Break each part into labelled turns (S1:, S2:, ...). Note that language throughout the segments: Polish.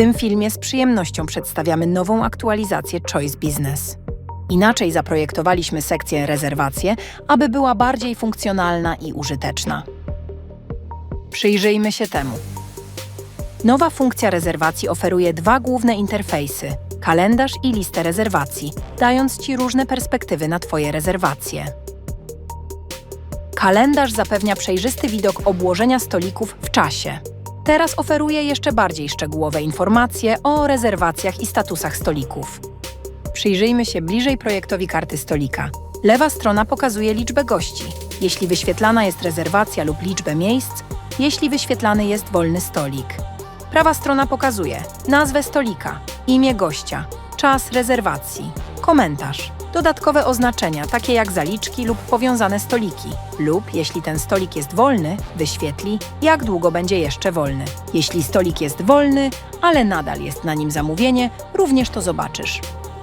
S1: tym filmie z przyjemnością przedstawiamy nową aktualizację Choice Business. Inaczej zaprojektowaliśmy sekcję rezerwacje, aby była bardziej funkcjonalna i użyteczna. Przyjrzyjmy się temu. Nowa funkcja rezerwacji oferuje dwa główne interfejsy: kalendarz i listę rezerwacji, dając Ci różne perspektywy na Twoje rezerwacje. Kalendarz zapewnia przejrzysty widok obłożenia stolików w czasie. Teraz oferuje jeszcze bardziej szczegółowe informacje o rezerwacjach i statusach stolików. Przyjrzyjmy się bliżej projektowi karty stolika. Lewa strona pokazuje liczbę gości, jeśli wyświetlana jest rezerwacja lub liczbę miejsc, jeśli wyświetlany jest wolny stolik. Prawa strona pokazuje nazwę stolika, imię gościa, czas rezerwacji, komentarz, dodatkowe oznaczenia, takie jak zaliczki lub powiązane stoliki, lub jeśli ten stolik jest wolny, wyświetli, jak długo będzie jeszcze wolny. Jeśli stolik jest wolny, ale nadal jest na nim zamówienie, również to zobaczysz.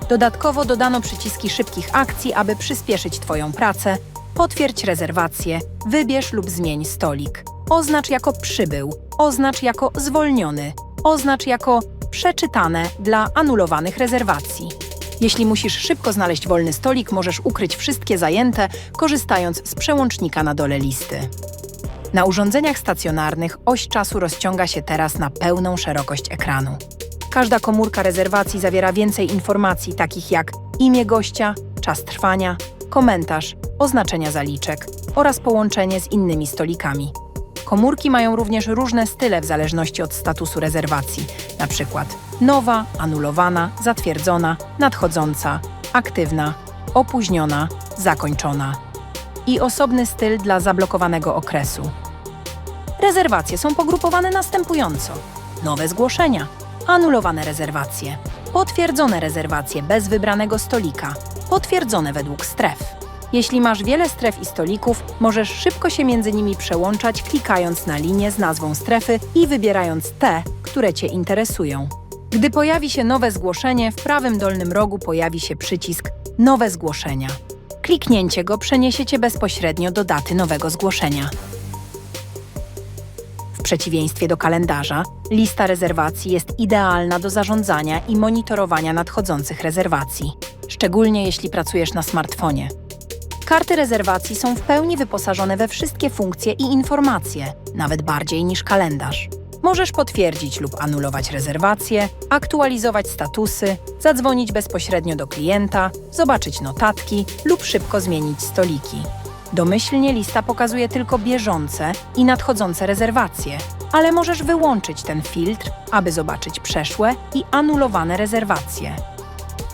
S1: Dodatkowo dodano przyciski szybkich akcji, aby przyspieszyć Twoją pracę. Potwierdź rezerwację, wybierz lub zmień stolik. Oznacz jako przybył, oznacz jako zwolniony, oznacz jako przeczytane dla anulowanych rezerwacji. Jeśli musisz szybko znaleźć wolny stolik, możesz ukryć wszystkie zajęte, korzystając z przełącznika na dole listy. Na urządzeniach stacjonarnych oś czasu rozciąga się teraz na pełną szerokość ekranu. Każda komórka rezerwacji zawiera więcej informacji, takich jak imię gościa, czas trwania, komentarz, oznaczenia zaliczek oraz połączenie z innymi stolikami. Komórki mają również różne style w zależności od statusu rezerwacji, np. nowa, anulowana, zatwierdzona, nadchodząca, aktywna, opóźniona, zakończona i osobny styl dla zablokowanego okresu. Rezerwacje są pogrupowane następująco: nowe zgłoszenia, anulowane rezerwacje, potwierdzone rezerwacje bez wybranego stolika, potwierdzone według stref. Jeśli masz wiele stref i stolików, możesz szybko się między nimi przełączać, klikając na linię z nazwą strefy i wybierając te, które Cię interesują. Gdy pojawi się nowe zgłoszenie, w prawym dolnym rogu pojawi się przycisk Nowe zgłoszenia. Kliknięcie go przeniesie Cię bezpośrednio do daty nowego zgłoszenia. W przeciwieństwie do kalendarza, lista rezerwacji jest idealna do zarządzania i monitorowania nadchodzących rezerwacji, szczególnie jeśli pracujesz na smartfonie. Karty rezerwacji są w pełni wyposażone we wszystkie funkcje i informacje, nawet bardziej niż kalendarz. Możesz potwierdzić lub anulować rezerwacje, aktualizować statusy, zadzwonić bezpośrednio do klienta, zobaczyć notatki lub szybko zmienić stoliki. Domyślnie lista pokazuje tylko bieżące i nadchodzące rezerwacje, ale możesz wyłączyć ten filtr, aby zobaczyć przeszłe i anulowane rezerwacje.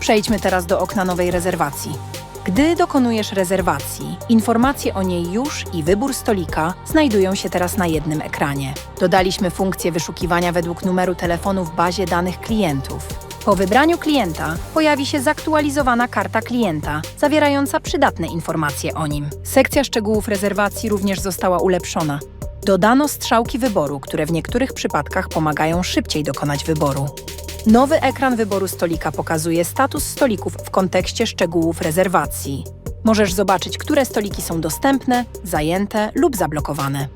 S1: Przejdźmy teraz do okna nowej rezerwacji. Gdy dokonujesz rezerwacji, informacje o niej już i wybór stolika znajdują się teraz na jednym ekranie. Dodaliśmy funkcję wyszukiwania według numeru telefonu w bazie danych klientów. Po wybraniu klienta pojawi się zaktualizowana karta klienta, zawierająca przydatne informacje o nim. Sekcja szczegółów rezerwacji również została ulepszona. Dodano strzałki wyboru, które w niektórych przypadkach pomagają szybciej dokonać wyboru. Nowy ekran wyboru stolika pokazuje status stolików w kontekście szczegółów rezerwacji. Możesz zobaczyć, które stoliki są dostępne, zajęte lub zablokowane.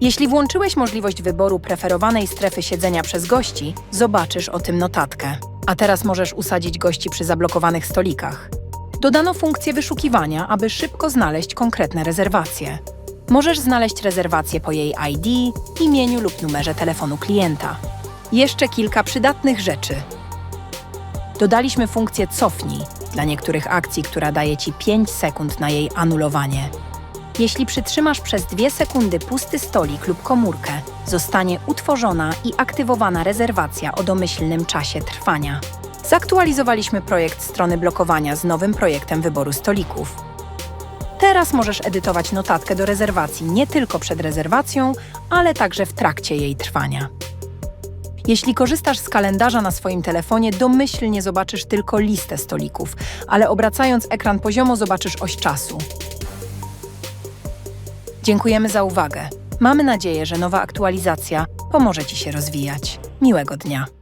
S1: Jeśli włączyłeś możliwość wyboru preferowanej strefy siedzenia przez gości, zobaczysz o tym notatkę. A teraz możesz usadzić gości przy zablokowanych stolikach. Dodano funkcję wyszukiwania, aby szybko znaleźć konkretne rezerwacje. Możesz znaleźć rezerwację po jej ID, imieniu lub numerze telefonu klienta. Jeszcze kilka przydatnych rzeczy. Dodaliśmy funkcję cofnij dla niektórych akcji, która daje Ci 5 sekund na jej anulowanie. Jeśli przytrzymasz przez 2 sekundy pusty stolik lub komórkę, zostanie utworzona i aktywowana rezerwacja o domyślnym czasie trwania. Zaktualizowaliśmy projekt strony blokowania z nowym projektem wyboru stolików. Teraz możesz edytować notatkę do rezerwacji nie tylko przed rezerwacją, ale także w trakcie jej trwania. Jeśli korzystasz z kalendarza na swoim telefonie, domyślnie zobaczysz tylko listę stolików, ale obracając ekran poziomo zobaczysz oś czasu. Dziękujemy za uwagę. Mamy nadzieję, że nowa aktualizacja pomoże Ci się rozwijać. Miłego dnia.